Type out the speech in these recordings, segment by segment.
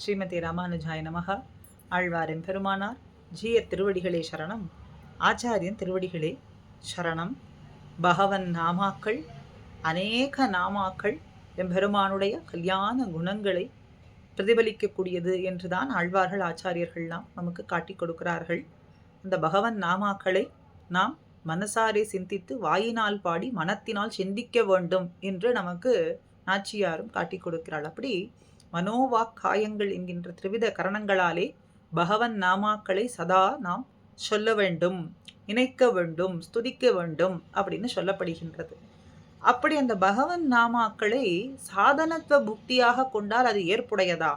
ஸ்ரீமதி ராமானுஜாய நமக. ஆழ்வாரின் பெருமானார் ஜீய திருவடிகளே சரணம். ஆச்சாரியன் திருவடிகளே சரணம். பகவன் நாமாக்கள் அநேக நாமாக்கள் எம்பெருமானுடைய கல்யாண குணங்களை பிரதிபலிக்கக்கூடியது என்றுதான் ஆழ்வார்கள் ஆச்சாரியர்கள்லாம் நமக்கு காட்டிக் கொடுக்கிறார்கள். அந்த பகவன் நாமாக்களை நாம் மனசாரே சிந்தித்து வாயினால் பாடி மனத்தினால் சிந்திக்க வேண்டும் என்று நமக்கு நாச்சியாரும் காட்டிக் கொடுக்கிறாள். அப்படி மனோவாக்காயங்கள் என்கின்ற திரிவித கரணங்களாலே பகவன் நாமாக்களை சதா நாம் சொல்ல வேண்டும் நினைக்க வேண்டும் ஸ்துதிக்க வேண்டும் அப்படின்னு சொல்லப்படுகின்றது. அப்படி அந்த பகவன் நாமாக்களை சாதனத்துவ புக்தியாக கொண்டால் அது ஏற்புடையதா?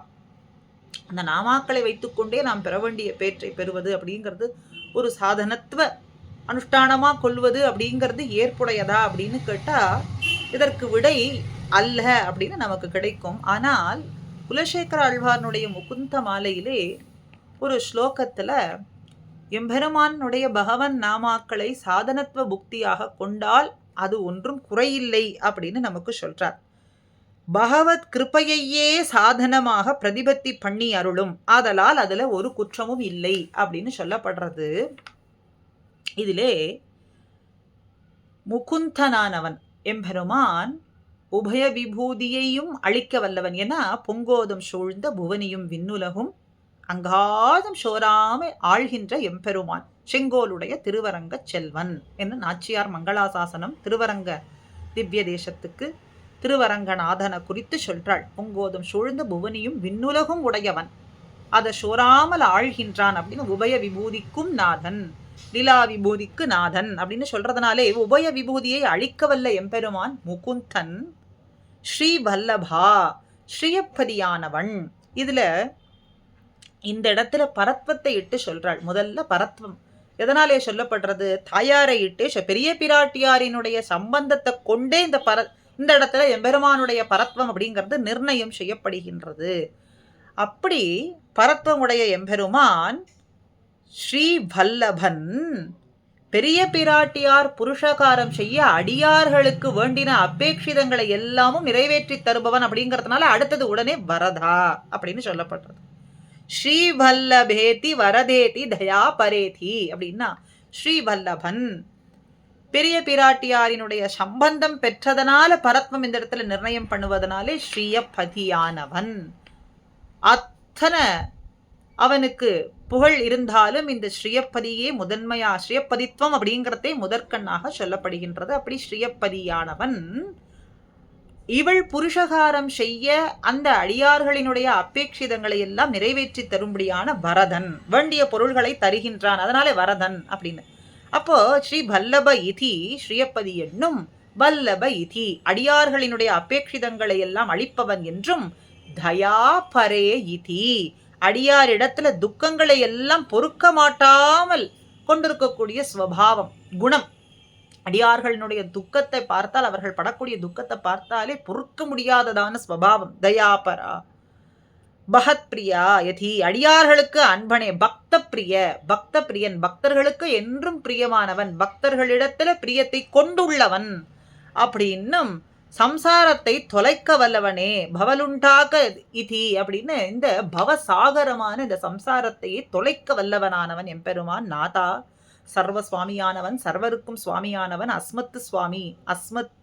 அந்த நாமாக்களை வைத்துக்கொண்டே நாம் பெற வேண்டிய பேற்றை பெறுவது அப்படிங்கிறது ஒரு சாதனத்துவ அனுஷ்டானமாக கொள்வது அப்படிங்கிறது ஏற்புடையதா அப்படின்னு கேட்டால் இதற்கு விடை அல்ல அப்படின்னு நமக்கு கிடைக்கும். ஆனால் குலசேகர ஆழ்வார்னுடைய முகுந்த மாலையிலே ஒரு ஸ்லோகத்தில் எம்பெருமானுடைய பகவன் நாமாக்களை சாதனத்துவ புக்தியாக கொண்டால் அது ஒன்றும் குறையில்லை அப்படின்னு நமக்கு சொல்றார். பகவத் கிருப்பையையே சாதனமாக பிரதிபத்தி பண்ணி அருளும். ஆதலால் அதில் ஒரு குற்றமும் இல்லை அப்படின்னு சொல்லப்படுறது. இதிலே முகுந்தனானவன் எம்பெருமான் உபய விபூதியையும் அழிக்க வல்லவன். என பொங்கோதம் சூழ்ந்த புவனியும் விண்ணுலகும் அங்காதம் சோராமை ஆழ்கின்ற எம்பெருமான் செங்கோலுடைய திருவரங்க செல்வன் என்று நாச்சியார் மங்களாசாசனம் திருவரங்க திவ்ய தேசத்துக்கு திருவரங்கநாதனை குறித்து சொல்றாள். பொங்கோதம் சூழ்ந்த புவனியும் விண்ணுலகும் உடையவன். அதை சோராமல் ஆழ்கின்றான் அப்படின்னு உபய விபூதிக்கும் நாதன் லீலா விபூதிக்கு நாதன் அப்படின்னு சொல்றதுனாலே உபய விபூதியை அழிக்கவல்ல எம்பெருமான் முகுந்தன். ஸ்ரீ வல்லபா ஸ்ரீயப்பதியானவன். இதில் இந்த இடத்துல பரத்வத்தை இட்டு சொல்கிறாள் முதல்ல பரத்வம். எதனாலே சொல்லப்படுறது? தாயாரை இட்டு பெரிய பிராட்டியாரினுடைய சம்பந்தத்தை கொண்டே இந்த பர இந்த இடத்துல எம்பெருமானுடைய பரத்வம் அப்படிங்கிறது நிர்ணயம் செய்யப்படுகின்றது. அப்படி பரத்வமுடைய எம்பெருமான் ஸ்ரீ வல்லபன் பெரிய பிராட்டியார் புருஷகாரம் செய்ய அடியார்களுக்கு வேண்டின அபேட்சிதங்களை எல்லாமும் நிறைவேற்றி தருபவன் அப்படிங்கிறதுனால அடுத்தது உடனே வரதா அப்படின்னு சொல்லப்படுறது. ஸ்ரீ வல்லபேதி வரதேதி தயா பரேதி அப்படின்னா ஸ்ரீ வல்லபன் பெரிய பிராட்டியாரினுடைய சம்பந்தம் பெற்றதனால பரத்வம் இந்த இடத்துல நிர்ணயம் பண்ணுவதனாலே ஸ்ரீயபதியானவன். அத்தனை அவனுக்கு புகழ் இருந்தாலும் இந்த ஸ்ரீயப்பதியே முதன்மையா ஸ்ரீயப்பதித்வம் அப்படிங்கிறதே முதற்கண்ணாக சொல்லப்படுகின்றது. அப்படி ஸ்ரீயப்பதியானவன் இவள் புருஷகாரம் செய்ய அந்த அடியார்களினுடைய அபேட்சிதங்களை எல்லாம் நிறைவேற்றி தரும்படியான வரதன் வேண்டிய பொருள்களை தருகின்றான். அதனாலே வரதன் அப்படின்னு. அப்போ ஸ்ரீ பல்லப இதி ஸ்ரீயப்பதி என்னும் வல்லப இதி அடியார்களினுடைய அபேட்சிதங்களை எல்லாம் அளிப்பவன் என்றும் தயா பரே இதி. அடியாரிடத்துல துக்கங்களை எல்லாம் பொறுக்க மாட்டாமல் கொண்டிருக்கக்கூடிய ஸ்வபாவம் குணம். அடியார்களினுடைய துக்கத்தை பார்த்தால் அவர்கள் படக்கூடிய துக்கத்தை பார்த்தாலே பொறுக்க முடியாததான ஸ்வபாவம். தயாபரா பகத் பிரியா யதி அடியார்களுக்கு அன்பனே பக்த பிரிய பக்த பிரியன் பக்தர்களுக்கு என்றும் பிரியமானவன் பக்தர்களிடத்துல பிரியத்தை கொண்டுள்ளவன் அப்படின்னும் சம்சாரத்தை தொலைக்க வல்லவனே பவலுண்டாக இதி அப்படின்னு இந்த பவசாகரமான இந்த சம்சாரத்தையே தொலைக்க வல்லவனானவன் எம்பெருமான் நாதா. சர்வ சுவாமியானவன் சர்வருக்கும் சுவாமியானவன் அஸ்மத்து சுவாமி அஸ்மத்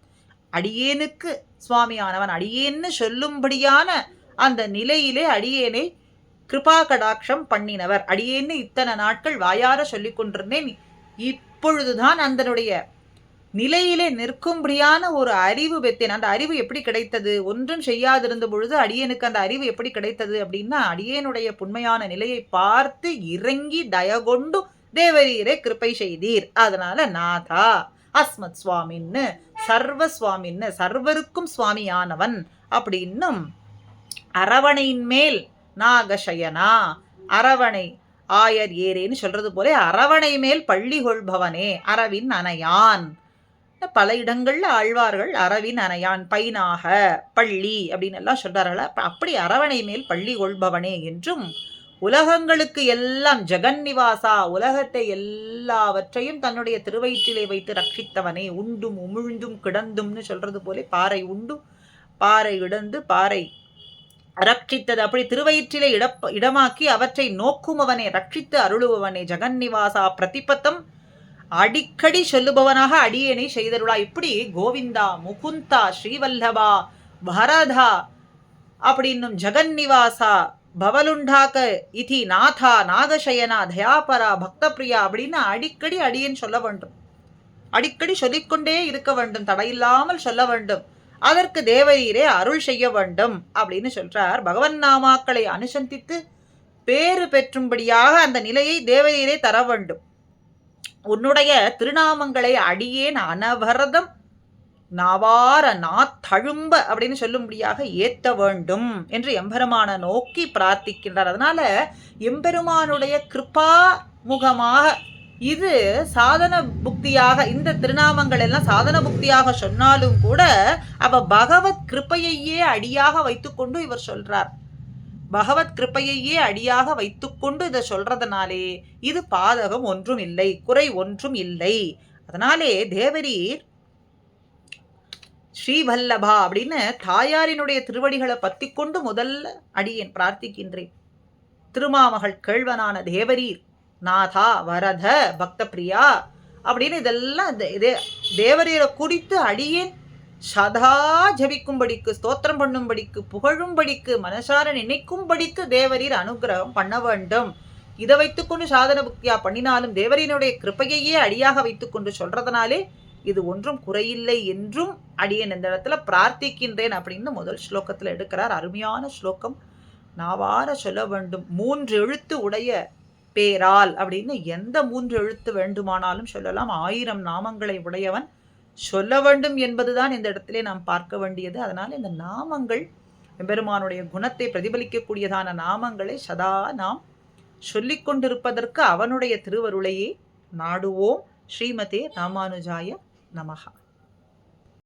அடியேனுக்கு சுவாமியானவன் அடியேன்னு சொல்லும்படியான அந்த நிலையிலே அடியேனை கிருபா கடாட்சம் பண்ணினவர். அடியேன்னு இத்தனை நாட்கள் வாயார சொல்லிக் கொண்டிருந்தேன் இப்பொழுதுதான் அந்தனுடைய நிலையிலே நிற்கும்படியான ஒரு அறிவு பெற்றேன் அந்த அறிவு எப்படி கிடைத்தது? ஒன்றும் செய்யாதிருந்த பொழுது அடியனுக்கு அந்த அறிவு எப்படி கிடைத்தது அப்படின்னா அடியனுடைய புண்மையான நிலையை பார்த்து இறங்கி தயகொண்டு தேவரீரே கிருப்பை செய்தீர். அதனால நாதா அஸ்மத் சுவாமின்னு சர்வ சுவாமின்னு சர்வருக்கும் சுவாமியானவன் அப்படின்னும் அரவணையின் மேல் நாகசயனா அரவணை ஆயர் ஏரேன்னு சொல்றது போல அரவணை மேல் பள்ளி கொள்பவனே அரவின் அணையான் பல இடங்கள்ல ஆழ்வார்கள் அரவின் அணையான் பைனாக பள்ளி அப்படின்னு எல்லாம் சொல்றார்கள். அப்படி அரவணை மேல் பள்ளி கொள்பவனே என்றும் உலகங்களுக்கு எல்லாம் ஜெகன்னிவாசா உலகத்தை எல்லாவற்றையும் தன்னுடைய திருவயிற்றிலே வைத்து ரட்சித்தவனே உண்டும் உமிழ்ந்தும் கிடந்தும்னு சொல்றது போலே பாறை உண்டு பாறை இடந்து பாறை ரட்சித்தது. அப்படி திருவயிற்றிலே இடப்ப இடமாக்கி அவற்றை நோக்குமவனே ரட்சித்து அருளுபவனே ஜெகன்னிவாசா பிரதிபத்தம் அடிக்கடி சொல்லுபவனாக அடியேனை செய்தருளா. இப்படி கோவிந்தா முகுந்தா ஸ்ரீவல்லபா பரதா அப்படின்னும் ஜெகன்னிவாசா பவலுண்டாக்க இதி நாதா நாகசயனா தயாபரா பக்தப்பிரியா அப்படின்னு அடிக்கடி அடியேன் சொல்ல வேண்டும். அடிக்கடி சொல்லிக்கொண்டே இருக்க வேண்டும். தடையில்லாமல் சொல்ல வேண்டும். அதற்கு தேவரீரே அருள் செய்ய வேண்டும் அப்படின்னு சொல்றார். பகவன் நாமாக்களை அனுசந்தித்து பேறு பெற்றும்படியாக அந்த நிலையை தேவரீரே தர வேண்டும். உன்னுடைய திருநாமங்களை அடியேன் அனவரதம். நாவார நாத்தழும்ப அப்படின்னு சொல்லும்படியாக ஏத்த வேண்டும் என்று எம்பெருமான நோக்கி பிரார்த்திக்கின்றார். அதனால எம்பெருமானுடைய கிருபா முகமாக இது சாதன புக்தியாக இந்த திருநாமங்கள் எல்லாம் சாதன புக்தியாக சொன்னாலும் கூட அவ பகவத் கிருப்பையே அடியாக வைத்துக்கொண்டு இவர் சொல்றார். பகவத் கிருப்பையே அடியாக வைத்துக்கொண்டு இதை சொல்றதுனாலே இது பாதகம் ஒன்றும் இல்லை குறை ஒன்றும் இல்லை. அதனாலே தேவரீர் ஸ்ரீவல்லபா அப்படின்னு தாயாரினுடைய திருவடிகளை பத்தி கொண்டு முதல்ல அடியேன் பிரார்த்திக்கின்றேன். திருமாமகள் கேழ்வனான தேவரீர் நாதா வரத பக்த பிரியா அப்படின்னு இதெல்லாம் தேவரீரை குறித்து அடியேன். சதா ஜபிக்கும்படிக்கு ஸ்தோத்திரம் பண்ணும்படிக்கு புகழும்படிக்கு மனசார நினைக்கும்படிக்கு தேவரீர் அனுகிரகம் பண்ண வேண்டும். இதை வைத்துக்கொண்டு சாதன புக்தியா பண்ணினாலும் தேவரீனுடைய கிருப்பையே அடியாக வைத்துக்கொண்டு சொல்றதுனாலே இது ஒன்றும் குறையில்லை என்றும் அடியன் இந்த இடத்துல பிரார்த்திக்கின்றேன் அப்படின்னு முதல் ஸ்லோகத்தில் எடுக்கிறார். அருமையான ஸ்லோகம். நாவார சொல்ல வேண்டும். மூன்று எழுத்து உடைய பேரால் அப்படின்னு எந்த மூன்று எழுத்து வேண்டுமானாலும் சொல்லலாம். ஆயிரம் நாமங்களை உடையவன் சொல்ல வேண்டும் என்பதுதான் இந்த இடத்திலே நாம் பார்க்க வேண்டியது. அதனால் இந்த நாமங்கள் எம்பெருமானுடைய குணத்தை பிரதிபலிக்கக்கூடியதான நாமங்களை சதா நாம் சொல்லிக்கொண்டிருப்பதற்கு அவனுடைய திருவருளையே நாடுவோம். ஸ்ரீமதே ராமானுஜாய நமகா